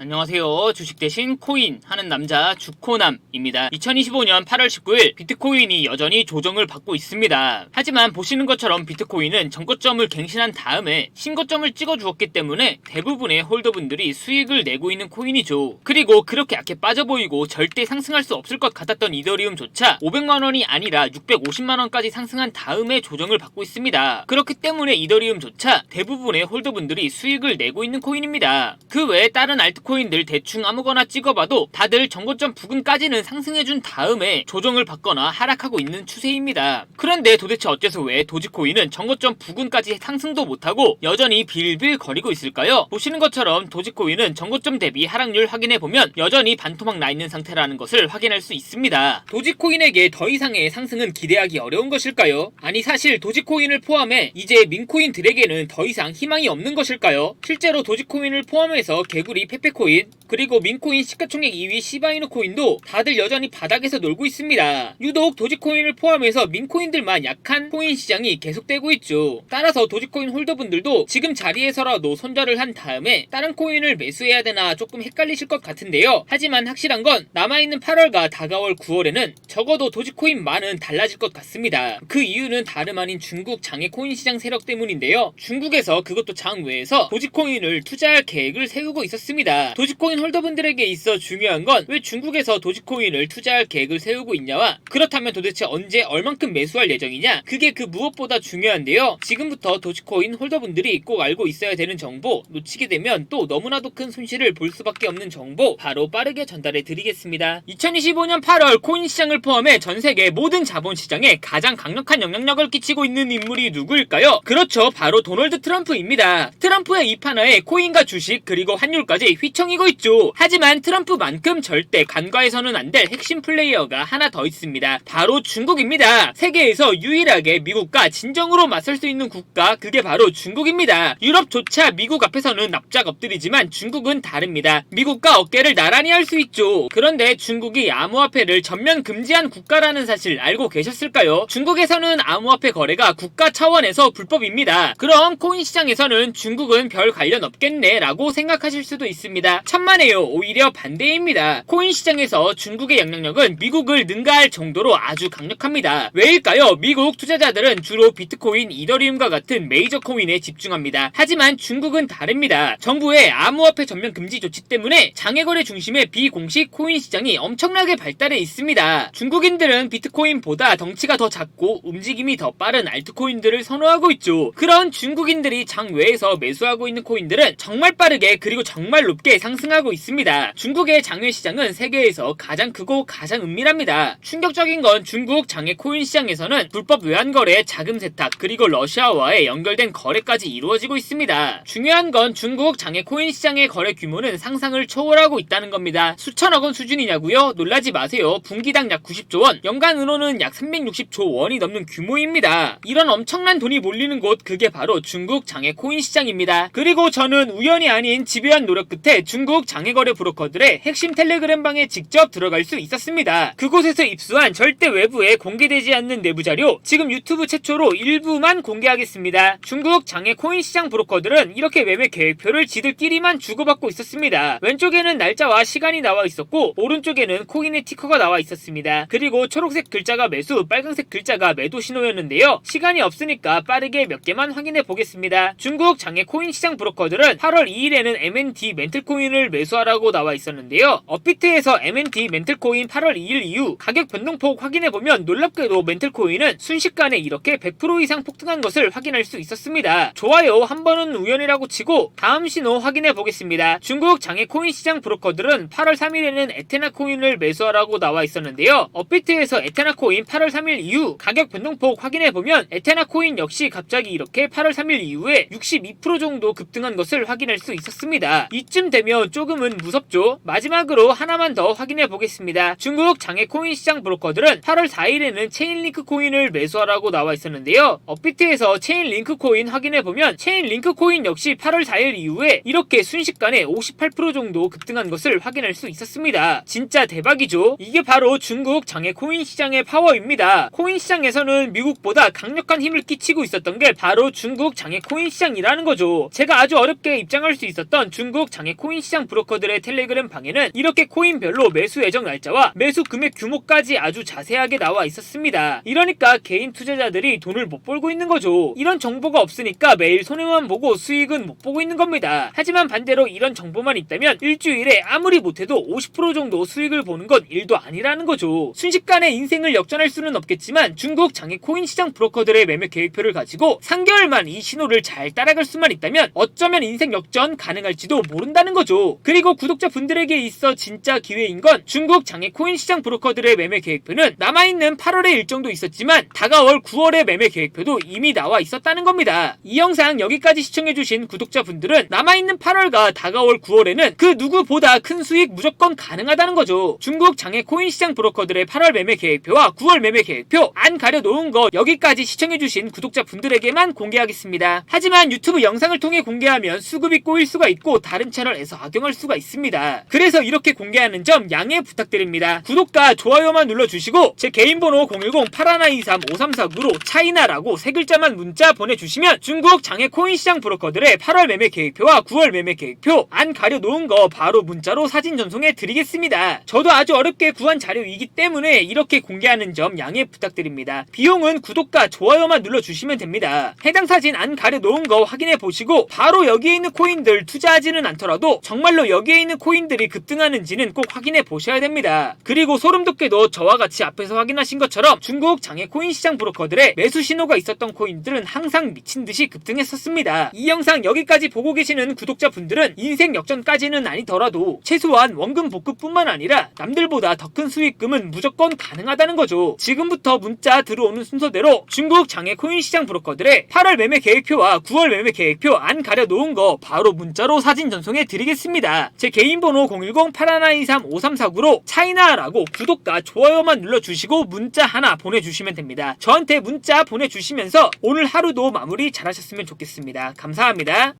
안녕하세요. 주식 대신 코인 하는 남자 주코남입니다. 2025년 8월 19일 비트코인이 여전히 조정을 받고 있습니다. 하지만 보시는 것처럼 비트코인은 전고점을 갱신한 다음에 신고점을 찍어 주었기 때문에 대부분의 홀더분들이 수익을 내고 있는 코인이죠. 그리고 그렇게 약해 빠져 보이고 절대 상승할 수 없을 것 같았던 이더리움조차 500만 원이 아니라 650만 원까지 상승한 다음에 조정을 받고 있습니다. 그렇기 때문에 이더리움조차 대부분의 홀더분들이 수익을 내고 있는 코인입니다. 그 외에 다른 알트 코인들 대충 아무거나 찍어봐도 다들 정고점 부근까지는 상승해준 다음에 조정을 받거나 하락하고 있는 추세입니다. 그런데 도대체 어째서 왜 도지코인은 정고점 부근까지 상승도 못하고 여전히 빌빌 거리고 있을까요? 보시는 것처럼 도지코인은 정고점 대비 하락률 확인해보면 여전히 반토막 나 있는 상태라는 것을 확인할 수 있습니다. 도지코인에게 더 이상의 상승은 기대하기 어려운 것일까요? 아니 사실 도지코인을 포함해 이제 민코인들에게는 더 이상 희망이 없는 것일까요? 실제로 도지코인을 포함해서 개구리 페페코 인 그리고 민코인 시가총액 2위 시바이누 코인도 다들 여전히 바닥에서 놀고 있습니다. 유독 도지코인을 포함해서 민코인들만 약한 코인 시장이 계속되고 있죠. 따라서 도지코인 홀더분들도 지금 자리에서라도 손절을 한 다음에 다른 코인을 매수해야 되나 조금 헷갈리실 것 같은데요. 하지만 확실한 건 남아있는 8월과 다가올 9월에는 적어도 도지코인만은 달라질 것 같습니다. 그 이유는 다름 아닌 중국 장외 코인 시장 세력 때문인데요. 중국에서 그것도 장 외에서 도지코인을 투자할 계획을 세우고 있었습니다. 도지코인 홀더분들에게 있어 중요한 건 왜 중국에서 도지코인을 투자할 계획을 세우고 있냐와 그렇다면 도대체 언제 얼만큼 매수할 예정이냐 그게 그 무엇보다 중요한데요. 지금부터 도지코인 홀더분들이 꼭 알고 있어야 되는 정보 놓치게 되면 또 너무나도 큰 손실을 볼 수밖에 없는 정보 바로 빠르게 전달해 드리겠습니다. 2025년 8월 코인 시장을 포함해 전 세계 모든 자본 시장에 가장 강력한 영향력을 끼치고 있는 인물이 누구일까요? 그렇죠. 바로 도널드 트럼프입니다. 트럼프의 입하나에 코인과 주식 그리고 환율까지 휘 청이고 있죠. 하지만 트럼프만큼 절대 간과해서는 안 될 핵심 플레이어가 하나 더 있습니다. 바로 중국입니다. 세계에서 유일하게 미국과 진정으로 맞설 수 있는 국가 그게 바로 중국입니다. 유럽조차 미국 앞에서는 납작 엎드리지만 중국은 다릅니다. 미국과 어깨를 나란히 할 수 있죠. 그런데 중국이 암호화폐를 전면 금지한 국가라는 사실 알고 계셨을까요? 중국에서는 암호화폐 거래가 국가 차원에서 불법입니다. 그럼 코인 시장에서는 중국은 별 관련 없겠네 라고 생각하실 수도 있습니다. 천만에요. 오히려 반대입니다. 코인 시장에서 중국의 영향력은 미국을 능가할 정도로 아주 강력합니다. 왜일까요? 미국 투자자들은 주로 비트코인, 이더리움과 같은 메이저 코인에 집중합니다. 하지만 중국은 다릅니다. 정부의 암호화폐 전면 금지 조치 때문에 장외거래 중심의 비공식 코인 시장이 엄청나게 발달해 있습니다. 중국인들은 비트코인보다 덩치가 더 작고 움직임이 더 빠른 알트코인들을 선호하고 있죠. 그런 중국인들이 장외에서 매수하고 있는 코인들은 정말 빠르게 그리고 정말 높게 상승하고 있습니다. 중국의 장외 시장은 세계에서 가장 크고 가장 은밀합니다. 충격적인 건 중국 장외 코인 시장에서는 불법 외환 거래, 자금 세탁, 그리고 러시아와의 연결된 거래까지 이루어지고 있습니다. 중요한 건 중국 장외 코인 시장의 거래 규모는 상상을 초월하고 있다는 겁니다. 수천억 원 수준이냐고요? 놀라지 마세요. 분기당 약 90조 원, 연간 은호는 약 360조 원이 넘는 규모입니다. 이런 엄청난 돈이 몰리는 곳 그게 바로 중국 장외 코인 시장입니다. 그리고 저는 우연이 아닌 집요한 노력 끝에 중국 장외거래 브로커들의 핵심 텔레그램 방에 직접 들어갈 수 있었습니다. 그곳에서 입수한 절대 외부에 공개되지 않는 내부 자료 지금 유튜브 최초로 일부만 공개하겠습니다. 중국 장외 코인 시장 브로커들은 이렇게 매매 계획표를 지들끼리만 주고받고 있었습니다. 왼쪽에는 날짜와 시간이 나와 있었고 오른쪽에는 코인의 티커가 나와 있었습니다. 그리고 초록색 글자가 매수, 빨간색 글자가 매도 신호였는데요. 시간이 없으니까 빠르게 몇 개만 확인해 보겠습니다. 중국 장외 코인 시장 브로커들은 8월 2일에는 MNT 멘틀 코인을 매수하라고 나와 있었는데요. 업비트에서 MNT 멘틀코인 8월 2일 이후 가격 변동폭 확인해 보면 놀랍게도 멘틀코인은 순식간에 이렇게 100% 이상 폭등한 것을 확인할 수 있었습니다. 좋아요. 한 번은 우연이라고 치고 다음 신호 확인해 보겠습니다. 중국 장외 코인 시장 브로커들은 8월 3일에는 에테나 코인을 매수하라고 나와 있었는데요. 업비트에서 에테나 코인 8월 3일 이후 가격 변동폭 확인해 보면 에테나 코인 역시 갑자기 이렇게 8월 3일 이후에 62% 정도 급등한 것을 확인할 수 있었습니다. 이쯤 조금은 무섭죠. 마지막으로 하나만 더 확인해 보겠습니다. 중국 장외 코인 시장 브로커들은 8월 4일에는 체인링크 코인을 매수하라고 나와 있었는데요. 업비트에서 체인링크 코인 확인해 보면 체인링크 코인 역시 8월 4일 이후에 이렇게 순식간에 58% 정도 급등한 것을 확인할 수 있었습니다. 진짜 대박이죠. 이게 바로 중국 장외 코인 시장의 파워입니다. 코인 시장에서는 미국보다 강력한 힘을 끼치고 있었던 게 바로 중국 장외 코인 시장이라는 거죠. 제가 아주 어렵게 입장할 수 있었던 중국 장외 코인 코인 시장 브로커들의 텔레그램 방에는 이렇게 코인별로 매수 예정 날짜와 매수 금액 규모까지 아주 자세하게 나와 있었습니다. 이러니까 개인 투자자들이 돈을 못 벌고 있는 거죠. 이런 정보가 없으니까 매일 손해만 보고 수익은 못 보고 있는 겁니다. 하지만 반대로 이런 정보만 있다면 일주일에 아무리 못해도 50% 정도 수익을 보는 건 일도 아니라는 거죠. 순식간에 인생을 역전할 수는 없겠지만 중국 장외 코인 시장 브로커들의 매매 계획표를 가지고 3개월만 이 신호를 잘 따라갈 수만 있다면 어쩌면 인생 역전 가능할지도 모른다는 거죠. 그리고 구독자 분들에게 있어 진짜 기회인 건 중국 장외 코인 시장 브로커들의 매매 계획표는 남아있는 8월의 일정도 있었지만 다가올 9월의 매매 계획표도 이미 나와 있었다는 겁니다. 이 영상 여기까지 시청해주신 구독자분들은 남아있는 8월과 다가올 9월에는 그 누구보다 큰 수익 무조건 가능하다는 거죠. 중국 장외 코인 시장 브로커들의 8월 매매 계획표와 9월 매매 계획표 안 가려놓은 거 여기까지 시청해주신 구독자분들에게만 공개하겠습니다. 하지만 유튜브 영상을 통해 공개하면 수급이 꼬일 수가 있고 다른 채널에서 악용할 수가 있습니다. 그래서 이렇게 공개하는 점 양해 부탁드립니다. 구독과 좋아요만 눌러주시고 제 개인 번호 010-8123-5349로 차이나라고 세 글자만 문자 보내주시면 중국 장외 코인 시장 브로커들의 8월 매매 계획표와 9월 매매 계획표 안 가려놓은 거 바로 문자로 사진 전송해 드리겠습니다. 저도 아주 어렵게 구한 자료이기 때문에 이렇게 공개하는 점 양해 부탁드립니다. 비용은 구독과 좋아요만 눌러주시면 됩니다. 해당 사진 안 가려놓은 거 확인해 보시고 바로 여기에 있는 코인들 투자하지는 않더라도 정말로 여기에 있는 코인들이 급등하는지는 꼭 확인해 보셔야 됩니다. 그리고 소름 돋게도 저와 같이 앞에서 확인하신 것처럼 중국 장외 코인 시장 브로커들의 매수 신호가 있었던 코인들은 항상 미친 듯이 급등했었습니다. 이 영상 여기까지 보고 계시는 구독자분들은 인생 역전까지는 아니더라도 최소한 원금 복구뿐만 아니라 남들보다 더 큰 수익금은 무조건 가능하다는 거죠. 지금부터 문자 들어오는 순서대로 중국 장외 코인 시장 브로커들의 8월 매매 계획표와 9월 매매 계획표 안 가려 놓은 거 바로 문자로 사진 전송해 드리겠습니다. 제 개인 번호 010-8123-5349로 차이나라고 구독과 좋아요만 눌러주시고 문자 하나 보내주시면 됩니다. 저한테 문자 보내주시면서 오늘 하루도 마무리 잘하셨으면 좋겠습니다. 감사합니다.